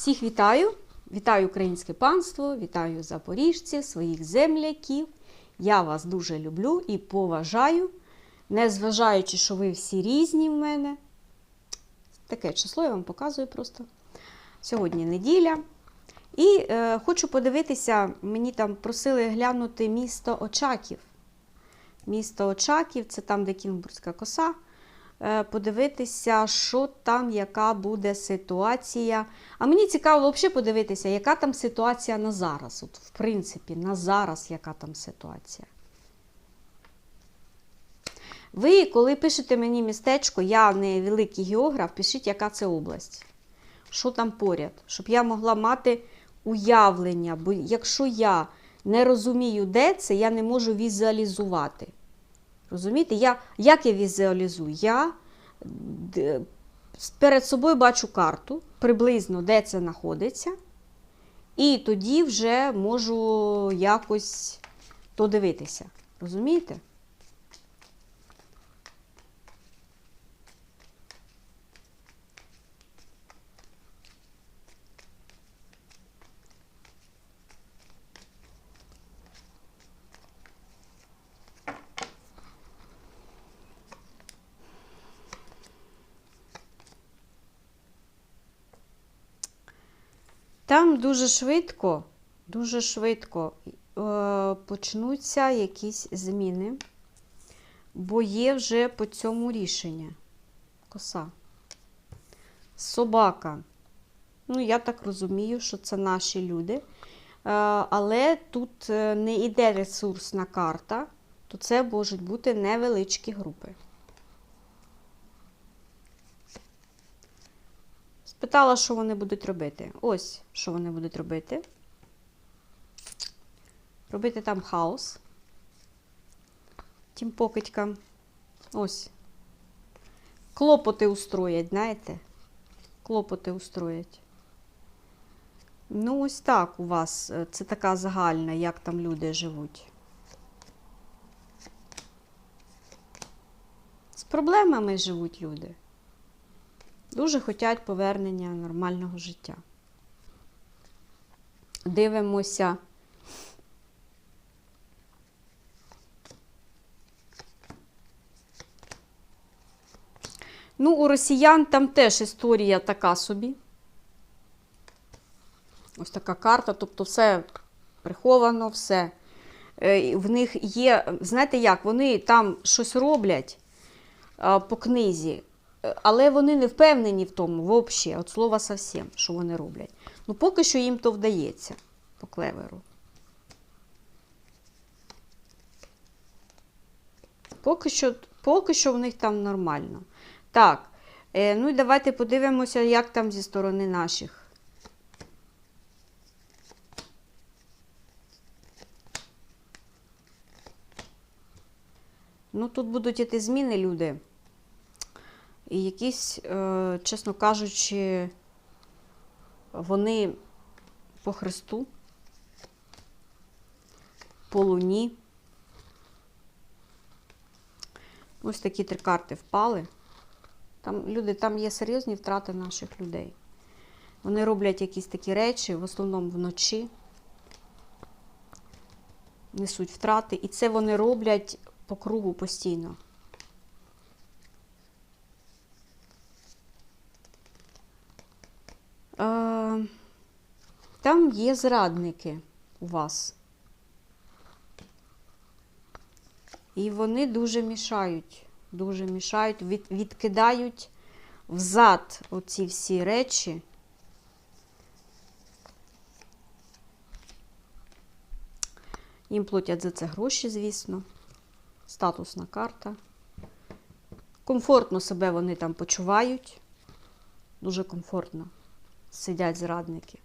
Всіх вітаю! Вітаю українське панство, вітаю запоріжців, своїх земляків. Я вас дуже люблю і поважаю, незважаючи, що ви всі різні в мене. Таке число я вам показую просто. Сьогодні неділя. І е, хочу подивитися, мені там просили глянути місто Очаків. Місто Очаків, це там, де Кінгбурзька коса. Е, подивитися, що там, яка буде ситуація. А мені цікаво взагалі подивитися, яка там ситуація на зараз. От, в принципі, на зараз, яка там ситуація. Ви, коли пишете мені містечко, я не великий географ, пишіть, яка це область. Що там поряд, щоб я могла мати уявлення. Бо якщо я не розумію, де це, я не можу візуалізувати. Розумієте? Я, Як я візуалізую? Я перед собою бачу карту, приблизно де це знаходиться, і тоді вже можу якось то дивитися. Розумієте? Там дуже швидко, дуже швидко е, почнуться якісь зміни, бо є вже по цьому рішення. Коса. Собака. Ну, я так розумію, що це наші люди. Е, але тут е, не йде ресурсна карта, то це можуть бути невеличкі групи. Спитала, що вони будуть робити. Ось, що вони будуть робити. Робити там хаос. Тим покидькам. Ось. Клопоти устроять, знаєте? Клопоти устроять. Ну, ось так у вас. е, Це така загальна, як там люди живуть. З проблемами живуть люди. Дуже хочуть повернення нормального життя. Дивимося. Ну, у росіян там теж історія така собі. Ось така карта, тобто все приховано, все. Е, В них є, знаєте як, вони там щось роблять по книзі, але вони не впевнені в тому, взагалі, от слова совсем, що вони роблять. Ну, поки що їм то вдається по клеверу. Поки що, поки що в них там нормально. Так, е, ну і давайте подивимося, як там зі сторони наших. Ну, тут будуть іти зміни, люди. І якісь, е, чесно кажучи, вони по Христу, по Луні. Ось такі три карти впали. Там люди, там є серйозні втрати наших людей. Вони роблять якісь такі речі, в основному вночі. Несуть втрати. І це вони роблять по кругу постійно. Е, Там є зрадники у вас. І вони дуже мішають, дуже мішають, від, відкидають взад оці всі речі. Їм платять за це гроші, звісно. Статусна карта. Комфортно себе вони там почувають. Дуже комфортно сидять зрадники.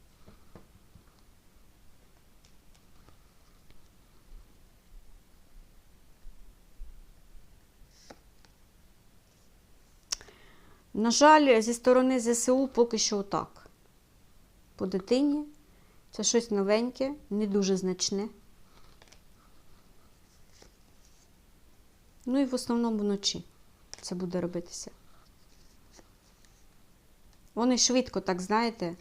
На жаль, зі сторони ЗСУ поки що отак. По дитині це щось новеньке, не дуже значне. Ну і в основному вночі це буде робитися. Вони швидко, так знаєте,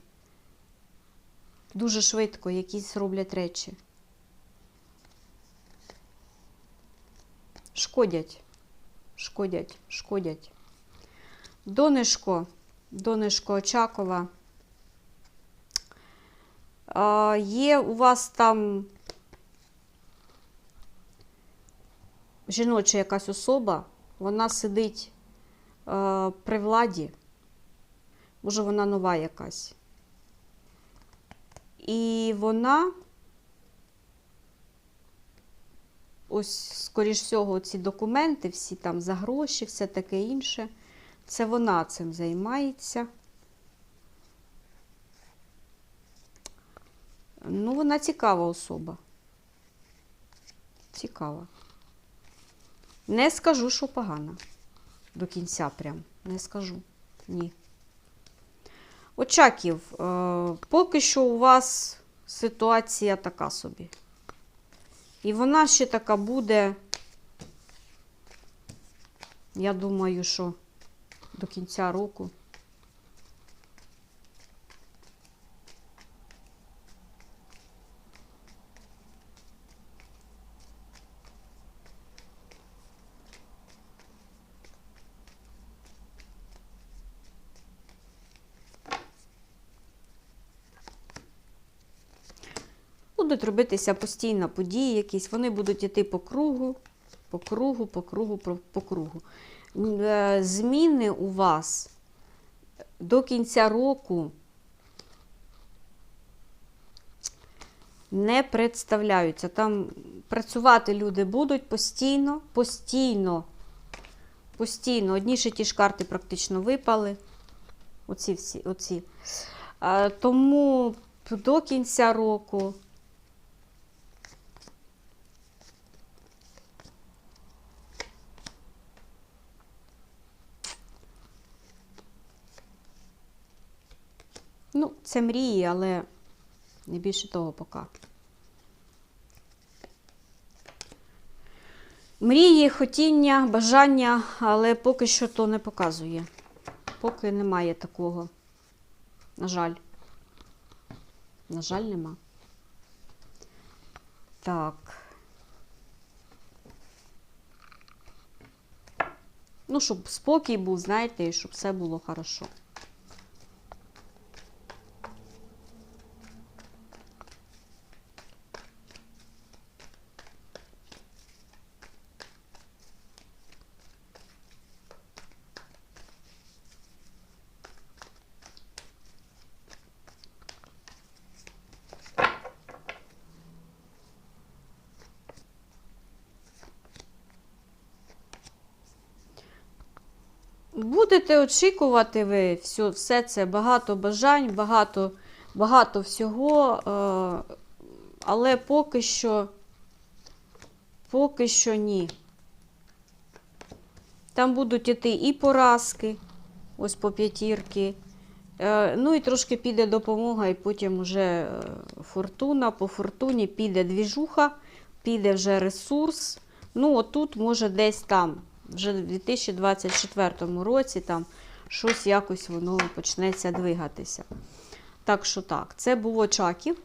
дуже швидко якісь роблять речі. Шкодять, шкодять, шкодять. Донешко, донешко Очакова. А, є у вас там жіноча якась особа, вона сидить е, при владі, може вона нова якась. І вона, ось, скоріш всього, ці документи, всі там за гроші, все таке інше, це вона цим займається. Ну, вона цікава особа. Цікава. Не скажу, що погана. До кінця прям. Не скажу. Ні. Очаків, е, поки що у вас ситуація така собі. І вона ще така буде, я думаю, що до кінця року. Будуть робитися постійно події якісь, вони будуть йти по кругу, по кругу, по кругу, по, кругу. Е, Зміни у вас до кінця року не представляються. Там працювати люди будуть постійно, постійно, постійно. Одні ще ті ж карти практично випали. Оці всі, оці. Е, Тому до кінця року Ну, це мрії, але не більше того поки. Мрії, хотіння, бажання, але поки що то не показує. Поки немає такого. На жаль. На жаль, нема. Так. Ну, щоб спокій був, знаєте, і щоб все було хорошо. Будете очікувати ви все, все це, багато бажань, багато, багато всього, е, але поки що, поки що ні. Там будуть іти і поразки, ось по п'ятірки. Е, ну і трошки піде допомога, і потім вже е, фортуна. По фортуні піде двіжуха, піде вже ресурс. Ну, отут, може, десь там, вже в 2024 році, там щось якось воно почнеться двигатися. Так що так, це було Чаків.